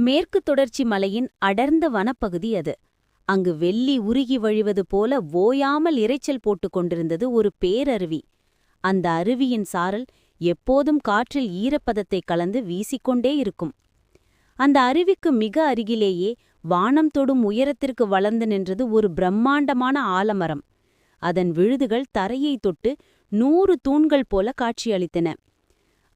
மேற்கு தொடர்ச்சி மலையின் அடர்ந்த வனப்பகுதி அது. அங்கு வெள்ளி உருகி வழிவது போல ஓயாமல் இரைச்சல் போட்டுக் கொண்டிருந்தது ஒரு பேரருவி. அந்த அருவியின் சாரல் எப்போதும் காற்றில் ஈரப்பதத்தை கலந்து வீசிக்கொண்டே இருக்கும். அந்த அருவிக்கு மிக அருகிலேயே வானம் தொடும் உயரத்திற்கு வளர்ந்து நின்றது ஒரு பிரம்மாண்டமான ஆலமரம். அதன் விழுதுகள் தரையை தொட்டு நூறு தூண்கள் போல காட்சியளித்தன.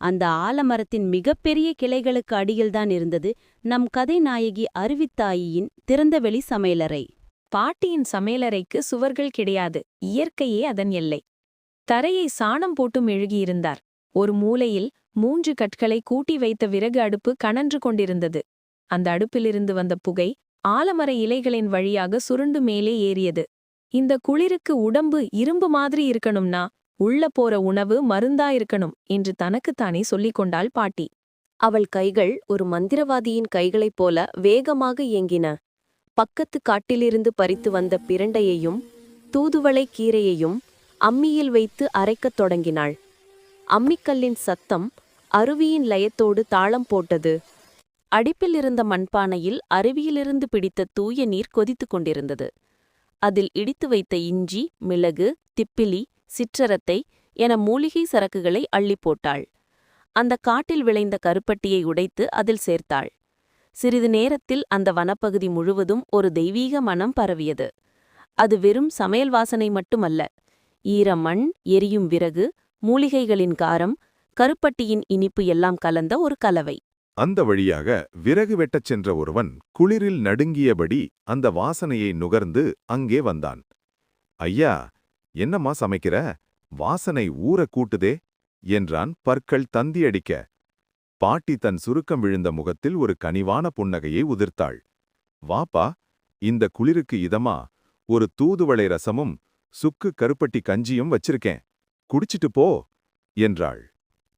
அந்த ஆலமரத்தின் மிகப்பெரிய கிளைகளுக்கு அடியில்தான் இருந்தது. நம் கதை நாயகி அருவித்தாயியின் திறந்தவெளி சமையலறை. பாட்டியின் சமையலறைக்கு சுவர்கள் கிடையாது. இயற்கையே அதன் எல்லை. தரையை சாணம் போட்டும் எழுகியிருந்தார் ஒரு மூலையில் மூன்று கற்களை கூட்டி வைத்த விறகு அடுப்பு கணன்று கொண்டிருந்தது. அந்த அடுப்பிலிருந்து வந்த புகை ஆலமர இலைகளின் வழியாக சுருண்டு மேலே ஏறியது. இந்த குளிருக்கு உடம்பு இரும்பு மாதிரி இருக்கணும்னா உள்ள போற உணவு மருந்தா இருக்கணும் என்று தனக்குத்தானே சொல்லிக் கொண்டாள் பாட்டி. அவள் கைகள் ஒரு மந்திரவாதியின் கைகளைப் போல வேகமாக இயங்கின. பக்கத்து காட்டிலிருந்து பறித்து வந்த பிரண்டையையும் தூதுவளை கீரையையும் அம்மியில் வைத்து அரைக்கத் தொடங்கினாள். அம்மிக்கல்லின் சத்தம் அருவியின் லயத்தோடு தாளம் போட்டது. அடிப்பில் இருந்த மண்பானையில் அருவியிலிருந்து பிடித்த தூய நீர் கொதித்துக் கொண்டிருந்தது. அதில் இடித்து வைத்த இஞ்சி மிளகு திப்பிலி சிற்றரத்தை என மூலிகை சரக்குகளை அள்ளி போட்டாள். அந்த காட்டில் விளைந்த கருப்பட்டியை உடைத்து அதில் சேர்த்தாள். சிறிது நேரத்தில் அந்த வனப்பகுதி முழுவதும் ஒரு தெய்வீக மனம் பரவியது. அது வெறும் சமையல் வாசனை மட்டுமல்ல. ஈர மண் எரியும் விறகு மூலிகைகளின் காரம் கருப்பட்டியின் இனிப்பு எல்லாம் கலந்த ஒரு கலவை. அந்த வழியாக விறகு வெட்டச் சென்ற ஒருவன் குளிரில் நடுங்கியபடி அந்த வாசனையை நுகர்ந்து அங்கே வந்தான். ஐயா என்னம்மா சமைக்கிற? வாசனை ஊற கூட்டுதே என்றான் பற்கள் தந்தியடிக்க. பாட்டி தன் சுருக்கம் விழுந்த முகத்தில் ஒரு கனிவான புன்னகையை உதிர்த்தாள். வாப்பா இந்த குளிருக்கு இதமா? ஒரு தூதுவளை ரசமும் சுக்கு கருப்பட்டி கஞ்சியும் வச்சிருக்கேன். குடிச்சிட்டு போ என்றாள்.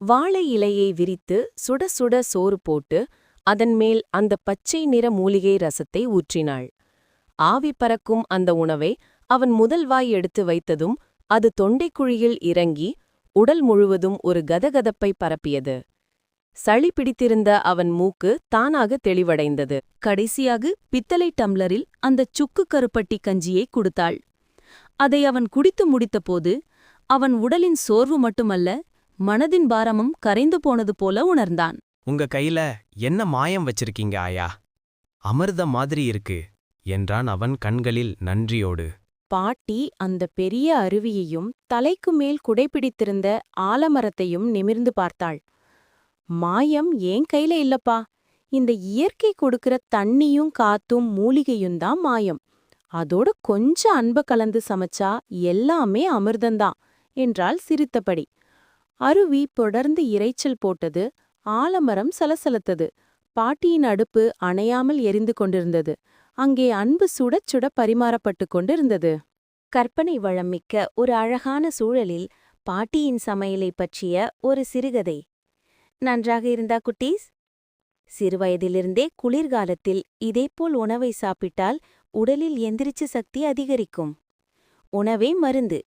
வாழை இலையை விரித்து சுட சுட சோறு போட்டு அதன் மேல் அந்த பச்சை நிற மூலிகை ரசத்தை ஊற்றினாள். ஆவி பறக்கும் அந்த உணவை அவன் முதல் வாய் எடுத்து வைத்ததும் அது தொண்டைக்குழியில் இறங்கி உடல் முழுவதும் ஒரு கதகதப்பை பரப்பியது. சளி பிடித்திருந்த அவன் மூக்கு தானாக தெளிவடைந்தது. கடைசியாக பித்தளை டம்ளரில் அந்த சுக்கு கருப்பட்டி கஞ்சியை கொடுத்தாள். அதை அவன் குடித்து முடித்தபோது அவன் உடலின் சோர்வு மட்டுமல்ல மனதின் பாரமும் கரைந்து போனது போல உணர்ந்தான். உங்க கையில என்ன மாயம் வச்சிருக்கீங்க ஆயா? அமிர்த மாதிரி இருக்கு என்றான் அவன் கண்களில் நன்றியோடு. பாட்டி அந்த பெரிய அருவியையும் தலைக்கு மேல் குடைபிடித்திருந்த ஆலமரத்தையும் நிமிர்ந்து பார்த்தாள். மாயம் ஏன் கையில இல்லப்பா? இந்த இயற்கை கொடுக்கிற தண்ணியும் காத்தும் மூலிகையும் தான் மாயம். அதோட கொஞ்சம் அன்ப கலந்து சமைச்சா எல்லாமே அமிர்தந்தான் என்றாள் சிரித்தபடி. அருவி தொடர்ந்து இரைச்சல் போட்டது ஆலமரம் சலசலத்தது. பாட்டியின் அடுப்பு அணையாமல் எரிந்து கொண்டிருந்தது. அங்கே அன்பு சுடச் சுட பரிமாறப்பட்டு கொண்டிருந்தது. கற்பனை வளம் மிக்க ஒரு அழகான சூழலில் பாட்டியின் சமையலை பற்றிய ஒரு சிறுகதை. நன்றாக இருந்தா குட்டீஸ்? சிறுவயதிலிருந்தே குளிர்காலத்தில் இதேபோல் உணவை சாப்பிட்டால் உடலில் எந்திரிச்சு சக்தி அதிகரிக்கும். உணவே மருந்து.